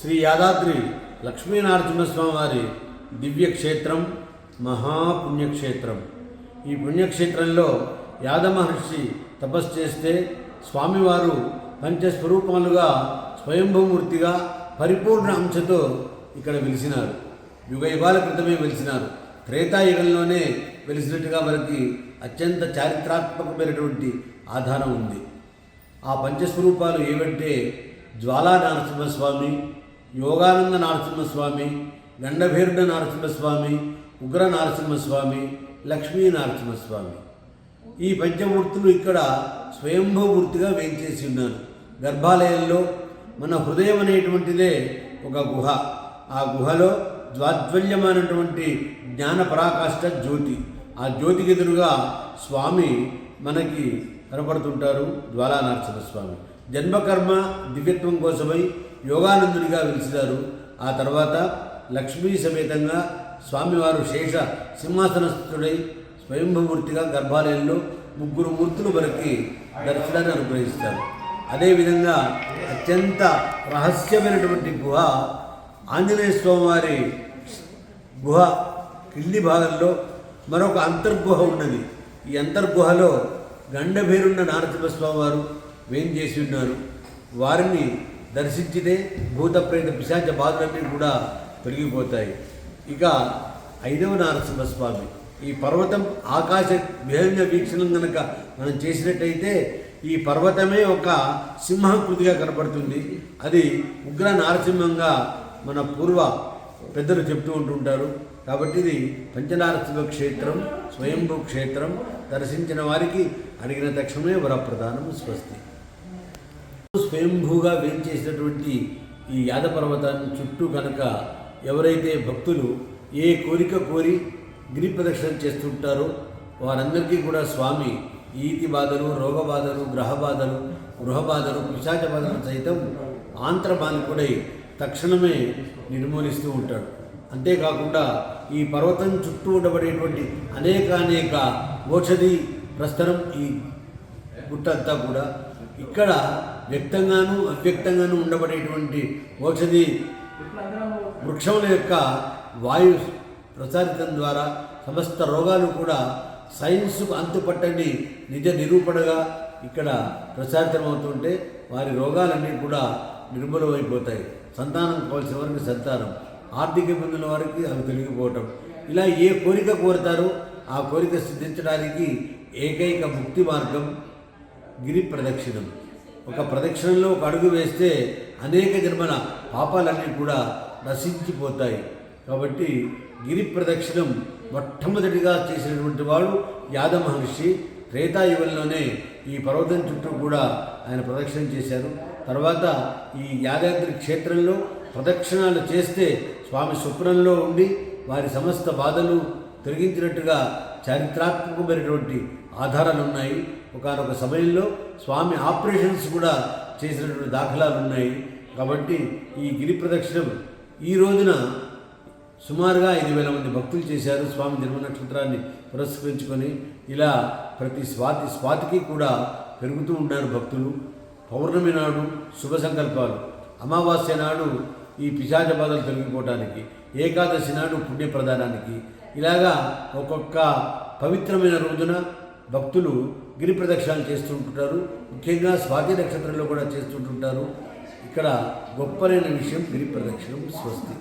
శ్రీ యాదాద్రి లక్ష్మీనరసింహస్వామి వారి దివ్యక్షేత్రం మహాపుణ్యక్షేత్రం. ఈ పుణ్యక్షేత్రంలో యాదమహర్షి తపస్సు చేస్తే స్వామివారు పంచస్వరూపాలుగా స్వయంభూమూర్తిగా పరిపూర్ణ అంశతో ఇక్కడ వెలిసినారు. యుగ యుగాల క్రితమే వెలిసినారు. త్రేతాయుగంలోనే వెలిసినట్టుగా మనకి అత్యంత చారిత్రాత్మకమైనటువంటి ఆధారం ఉంది. ఆ పంచస్వరూపాలు ఏవంటే జ్వాలా నరసింహస్వామి యోగానంద నరసింహస్వామి గండభేరుడ నరసింహస్వామి ఉగ్ర నరసింహస్వామి లక్ష్మీ నరసింహస్వామి. ఈ పంచమూర్తులు ఇక్కడ స్వయంభూమూర్తిగా వేంచేసి ఉన్నారు. గర్భాలయంలో మన హృదయం అనేటువంటిదే ఒక గుహ. ఆ గుహలో ద్వాద్వల్యమైనటువంటి జ్ఞాన పరాకాష్ఠ జ్యోతి. ఆ జ్యోతికి ఎదురుగా స్వామి మనకి కనపడుతుంటారు జ్వాలా నరసింహస్వామి జన్మకర్మ దివ్యత్వం కోసమై యోగానందునిగా వెలిసినారు ఆ తర్వాత లక్ష్మీ సమేతంగా స్వామివారు శేష సింహాసనస్థుడై స్వయంభూమూర్తిగా గర్భాలయంలో ముగ్గురు మూర్తులు మనకి దర్శనాన్ని అనుగ్రహిస్తారు. అదేవిధంగా అత్యంత రహస్యమైనటువంటి గుహ ఆంజనేయ స్వామివారి గుహ కింది భాగంలో మరొక అంతర్గుహ ఉన్నది. ఈ అంతర్గుహలో గండభేరున్న నారసింహస్వామి వారు వేం చేసి ఉన్నారు. వారిని దర్శించితే భూత ప్రేత పిశాచ బాధలన్నీ కూడా తొలగిపోతాయి. ఇక ఐదవ నారసింహస్వామి. ఈ పర్వతం ఆకాశ విహంగ వీక్షణం కనుక మనం చేసినట్టయితే ఈ పర్వతమే ఒక సింహాకృతిగా కనపడుతుంది. అది ఉగ్ర నారసింహంగా మన పూర్వ పెద్దలు చెప్తూ ఉంటుంటారు. కాబట్టి ఇది పంచనారసింహ క్షేత్రం స్వయంభూ క్షేత్రం. దర్శించిన వారికి అడిగిన తక్షణమే వరప్రదానం స్వస్తి. స్వయంభూగా వేంచేసినటువంటి ఈ యాద పర్వతాన్ని చుట్టూ కనుక ఎవరైతే భక్తులు ఏ కోరిక కోరి గిరి ప్రదక్షిణ చేస్తుంటారో వారందరికీ కూడా స్వామి ఈతి బాధలు రోగ బాధలు గ్రహ బాధలు గృహ బాధలు పిశాచ బాధలు సైతం ఆంత్రబాలికుడై తక్షణమే నిర్మూలిస్తూ ఉంటాడు. అంతేకాకుండా ఈ పర్వతం చుట్టూ ఉండబడేటువంటి అనేక అనేక ఔషధి ప్రస్థనం ఈ గుట్టంతా కూడా ఇక్కడ వ్యక్తంగాను అవ్యక్తంగాను ఉండబడేటువంటి ఔషధి వృక్షముల యొక్క వాయు ప్రసారితం ద్వారా సమస్త రోగాలు కూడా సైన్స్కు అంతుపట్టని నిజ నిరూపణగా ఇక్కడ ప్రసారితమవుతుంటే వారి రోగాలన్నీ కూడా నిర్మూలమైపోతాయి. సంతానం కావాల్సిన వారికి సంతానం ఆర్థిక ఇబ్బందుల వారికి అవి తొలగిపోవటం. ఇలా ఏ కోరిక కోరుతారో ఆ కోరిక సిద్ధించడానికి ఏకైక ముక్తి మార్గం గిరి ప్రదక్షిణం. ఒక ప్రదక్షిణలో ఒక అడుగు వేస్తే అనేక జన్మల పాపాలన్నీ కూడా నశించిపోతాయి. కాబట్టి గిరి ప్రదక్షిణం మొట్టమొదటిగా చేసినటువంటి వాడు యాద మహర్షి. త్రేతాయుగంలోనే ఈ పర్వతం చుట్టూ కూడా ఆయన ప్రదక్షిణం చేశారు. తర్వాత ఈ యాదాద్రి క్షేత్రంలో ప్రదక్షిణాలు చేస్తే స్వామి స్వప్నంలో ఉండి వారి సమస్త బాధలు తొలగించినట్టుగా చారిత్రాత్మకమైనటువంటి ఆధారాలు ఉన్నాయి ఒకనొక సమయంలో స్వామి ఆపరేషన్స్ కూడా చేసినటువంటి దాఖలాలు ఉన్నాయి కాబట్టి ఈ గిరి ప్రదక్షిణం ఈ రోజున సుమారుగా ఐదు వేల మంది భక్తులు చేశారు. స్వామి జన్మ నక్షత్రాన్ని పురస్కరించుకొని ఇలా ప్రతి స్వాతి స్వాతికి కూడా పెరుగుతూ ఉన్నారు భక్తులు. పౌర్ణమి నాడు శుభ సంకల్పాలు. అమావాస్య నాడు ఈ పిశాచ బాధలు తొలగిపోవటానికి ఏకాదశి నాడు పుణ్యప్రదానానికి ఇలాగా ఒక్కొక్క పవిత్రమైన రోజున భక్తులు గిరి ప్రదక్షిణలు చేస్తుంటుంటారు. ముఖ్యంగా స్వాతి నక్షత్రంలో కూడా చేస్తుంటుంటారు. ఇక్కడ గొప్పలైన విషయం గిరి ప్రదక్షిణం స్వస్తి.